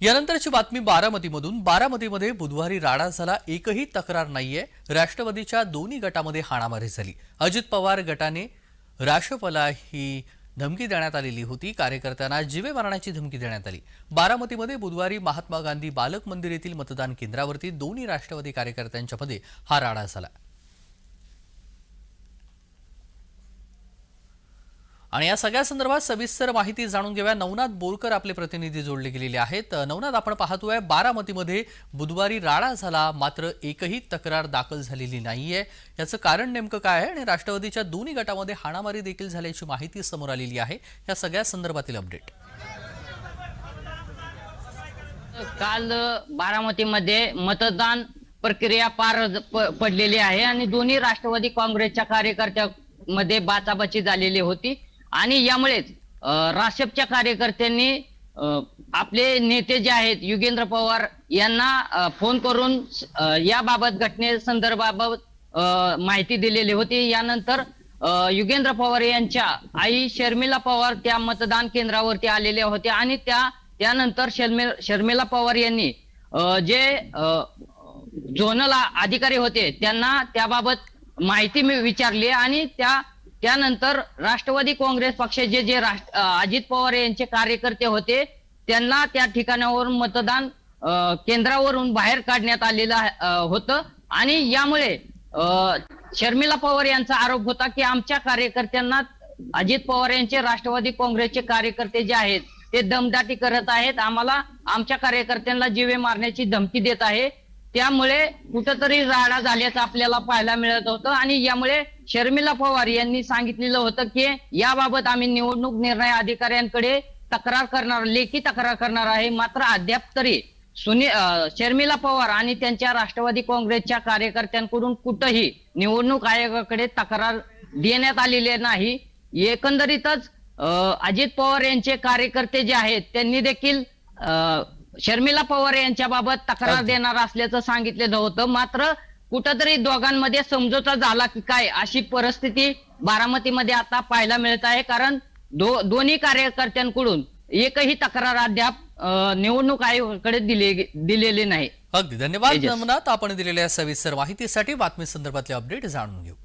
यानंतरची बातमी बारामतीमधून. बारामतीमध्ये बुधवारी राडा झाला. एकही तक्रार नाहीये. राष्ट्रवादीच्या दोन्ही गटामध्ये हाणामारी झाली. अजित पवार गटाने राष्ट्रपला ही धमकी देण्यात आलेली होती. कार्यकर्त्यांना जीवे मारण्याची धमकी देण्यात आली. बारामतीमध्ये बुधवारी महात्मा गांधी बालक मंदिर येथील मतदान केंद्रावरती दोन्ही राष्ट्रवादी कार्यकर्त्यांच्यामध्ये हा राडा झाला. आणि या सगळ्या संदर्भात सविस्तर माहिती जाणून घेऊया. नवनाथ बोरकर आपले प्रतिनिधी जोडले गेलेले आहेत. नवनाथ आपण पाहतोय बारामतीमध्ये बुधवारी राडा झाला. मात्र एकही तक्रार दाखल झालेली नाहीये. याचं कारण नेमकं काय आहे? आणि राष्ट्रवादीच्या दोन्ही गटामध्ये हाणामारी देखील झाल्याची माहिती समोर आलेली आहे. या सगळ्या संदर्भातील अपडेट. काल बारामतीमध्ये मतदान प्रक्रिया पार पडलेली आहे आणि दोन्ही राष्ट्रवादी काँग्रेसच्या कार्यकर्त्यामध्ये बाचाबाची झालेली होती. आणि यामुळेच राशपच्या कार्यकर्त्यांनी आपले नेते जे आहेत युगेंद्र पवार यांना फोन करून याबाबत घटनेसंदर्भाबाबत माहिती दिलेली होती. यानंतर युगेंद्र पवार यांच्या आई शर्मिला पवार त्या मतदान केंद्रावरती आलेल्या होत्या आणि त्या त्यानंतर शर्मिला शर्मिला पवार यांनी जे झोनल अधिकारी होते त्यांना त्याबाबत माहिती मी विचारली आणि त्या त्यानंतर राष्ट्रवादी काँग्रेस पक्षाचे जे राष्ट्र अजित पवार यांचे कार्यकर्ते होते त्यांना त्या ठिकाणावरून मतदान केंद्रावरून बाहेर काढण्यात आलेलं होतं. आणि यामुळे अं, शर्मिला पवार यांचा आरोप होता की आमच्या कार्यकर्त्यांना अजित पवार यांचे राष्ट्रवादी काँग्रेसचे कार्यकर्ते जे आहेत ते दमदाटी करत आहेत. आम्हाला आमच्या कार्यकर्त्यांना जीवे मारण्याची धमकी देत आहे. त्यामुळे कुठंतरी राडा झाल्याचं आपल्याला पाहायला मिळत होतं. आणि यामुळे शर्मिला पवार यांनी सांगितलेलं होतं की याबाबत आम्ही निवडणूक निर्णय अधिकाऱ्यांकडे तक्रार करणार लेखी तक्रार करणार आहे. मात्र अद्याप तरी सुनी शर्मिला पवार आणि त्यांच्या राष्ट्रवादी काँग्रेसच्या कार्यकर्त्यांकडून कुठंही निवडणूक आयोगाकडे तक्रार देण्यात आलेली नाही. एकंदरीतच अजित पवार यांचे कार्यकर्ते जे आहेत त्यांनी देखील अं, शर्मिला पवार यांच्या बाबत तक्रार. देणार असल्याचं सांगितलेलं होतं मात्र कुठंतरी दोघांमध्ये समझोता झाला की काय अशी परिस्थिती बारामतीमध्ये आता पाहायला मिळत आहे. कारण दो दोन्ही कार्यकर्त्यांकडून एकही तक्रार अद्याप निवडणूक आयोगाकडे दिले दिलेली नाही. अगदी. धन्यवाद. आपण दिलेल्या सविस्तर माहितीसाठी बातमी संदर्भातले अपडेट जाणून घेऊ.